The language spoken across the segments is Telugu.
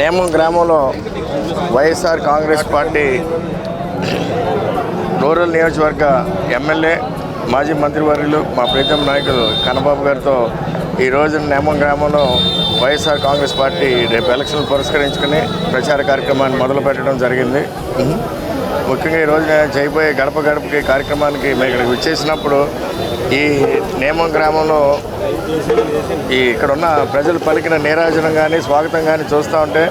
నేమం గ్రామంలో వైఎస్ఆర్ కాంగ్రెస్ పార్టీ రూరల్ నియోజకవర్గ ఎమ్మెల్యే మాజీ మంత్రివర్యులు మా ప్రీతం నాయకులు కన్నబాబు గారితో ఈ రోజున నేమం గ్రామంలో వైఎస్ఆర్ కాంగ్రెస్ పార్టీ రేపు ఎలక్షన్లు పురస్కరించుకుని ప్రచార కార్యక్రమాన్ని మొదలుపెట్టడం జరిగింది. ముఖ్యంగా ఈరోజు నేను చేయబోయే గడప గడపకి కార్యక్రమానికి మేము ఇక్కడికి వచ్చేసినప్పుడు ఈ నేమం గ్రామంలో ఈ ఇక్కడున్న ప్రజలు పలికిన నీరాజనం కానీ స్వాగతం కానీ చూస్తూ ఉంటే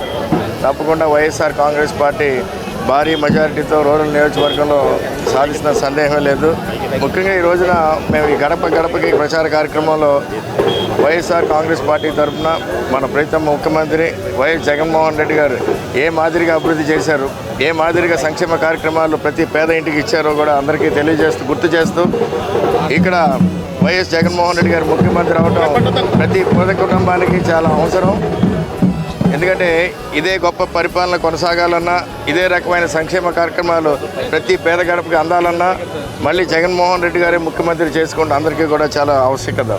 తప్పకుండా వైఎస్ఆర్ కాంగ్రెస్ పార్టీ భారీ మెజారిటీతో రూరల్ నియోజకవర్గంలో సాధిస్తున్న సందేహం లేదు. ముఖ్యంగా ఈ రోజున మేము ఈ గడప గడపకి ప్రచార కార్యక్రమంలో వైఎస్ఆర్ కాంగ్రెస్ పార్టీ తరఫున మన ప్రీతం ముఖ్యమంత్రి వైఎస్ జగన్మోహన్ రెడ్డి గారు ఏ మాదిరిగా అభివృద్ధి చేశారు? ఏ మాదిరిగా సంక్షేమ కార్యక్రమాలు ప్రతి పేద ఇంటికి ఇచ్చారో కూడా అందరికీ తెలియజేస్తూ గుర్తు చేస్తూ ఇక్కడ వైఎస్ జగన్మోహన్ రెడ్డి గారు ముఖ్యమంత్రి అవడం ప్రతి పేద కుటుంబానికి చాలా అవసరం. ఎందుకంటే ఇదే గొప్ప పరిపాలన కొనసాగాలన్నా ఇదే రకమైన సంక్షేమ కార్యక్రమాలు ప్రతి పేద గడపకి అందాలన్నా మళ్ళీ జగన్మోహన్ రెడ్డి గారే ముఖ్యమంత్రి చేసుకుంటే అందరికీ కూడా చాలా ఆవశ్యకత.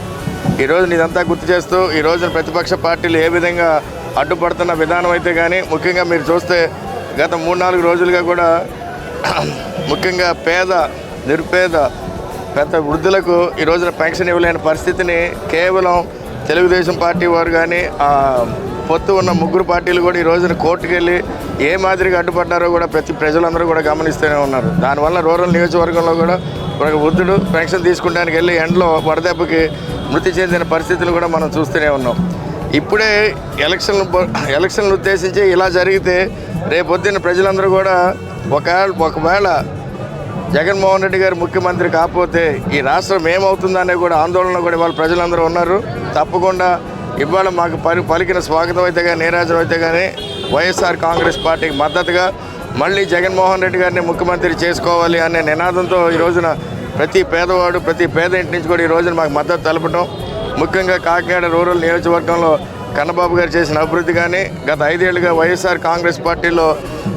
ఈరోజు ఇదంతా గుర్తు చేస్తూ ఈ రోజున ప్రతిపక్ష పార్టీలు ఏ విధంగా అడ్డుపడుతున్న విధానం అయితే కానీ ముఖ్యంగా మీరు చూస్తే గత మూడు నాలుగు రోజులుగా కూడా ముఖ్యంగా పేద నిరుపేద పెద్ద వృద్ధులకు ఈ రోజున పెన్షన్ ఇవ్వలేని పరిస్థితిని కేవలం తెలుగుదేశం పార్టీ వారు కానీ ఆ పొత్తు ఉన్న ముగ్గురు పార్టీలు కూడా ఈ రోజున కోర్టుకు వెళ్ళి ఏ మాదిరిగా అడ్డుపడ్డారో కూడా ప్రతి ప్రజలందరూ కూడా గమనిస్తూనే ఉన్నారు. దానివల్ల రూరల్ నియోజకవర్గంలో కూడా ఒక వృద్ధుడు పెన్షన్ తీసుకుంటానికి వెళ్ళి ఎండలో వడదెబ్బకి మృతి చెందిన పరిస్థితులు కూడా మనం చూస్తూనే ఉన్నాం. ఇప్పుడే ఎలక్షన్లు ఎలక్షన్లు ఉద్దేశించి ఇలా జరిగితే రేపొద్దున ప్రజలందరూ కూడా ఒకవేళ ఒకవేళ జగన్మోహన్ రెడ్డి గారు ముఖ్యమంత్రి కాకపోతే ఈ రాష్ట్రం ఏమవుతుందనే కూడా ఆందోళన కూడా ఇవాళ ప్రజలందరూ ఉన్నారు. తప్పకుండా ఇవాళ మాకు పలి పలికిన స్వాగతం అయితే కానీ నీరాజం అయితే కానీ వైఎస్ఆర్ కాంగ్రెస్ పార్టీకి మద్దతుగా మళ్ళీ జగన్మోహన్ రెడ్డి గారిని ముఖ్యమంత్రి చేసుకోవాలి అనే నినాదంతో ఈ రోజున ప్రతి పేదవాడు ప్రతి పేద ఇంటి నుంచి కూడా ఈ రోజున మాకు మద్దతు తెలపడం ముఖ్యంగా కాకినాడ రూరల్ నియోజకవర్గంలో కన్నబాబు గారు చేసిన అభివృద్ధి కానీ గత ఐదేళ్ళుగా వైఎస్ఆర్ కాంగ్రెస్ పార్టీలో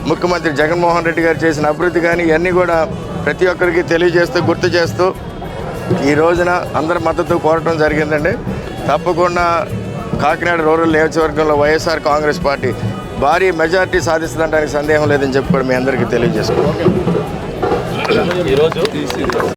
ముఖ్యమంత్రి జగన్మోహన్ రెడ్డి గారు చేసిన అభివృద్ధి కానీ ఇవన్నీ కూడా ప్రతి ఒక్కరికి తెలియజేస్తూ గుర్తు చేస్తూ ఈ రోజున అందరి మద్దతు కోరటం జరిగిందండి. తప్పకుండా కాకినాడ రూరల్ నియోజకవర్గంలో వైఎస్ఆర్ కాంగ్రెస్ పార్టీ భారీ మెజార్టీ సాధిస్తుందంటానికి సందేహం లేదని చెప్పి కూడా మీ అందరికీ తెలియజేసుకోవాలి ఈరోజు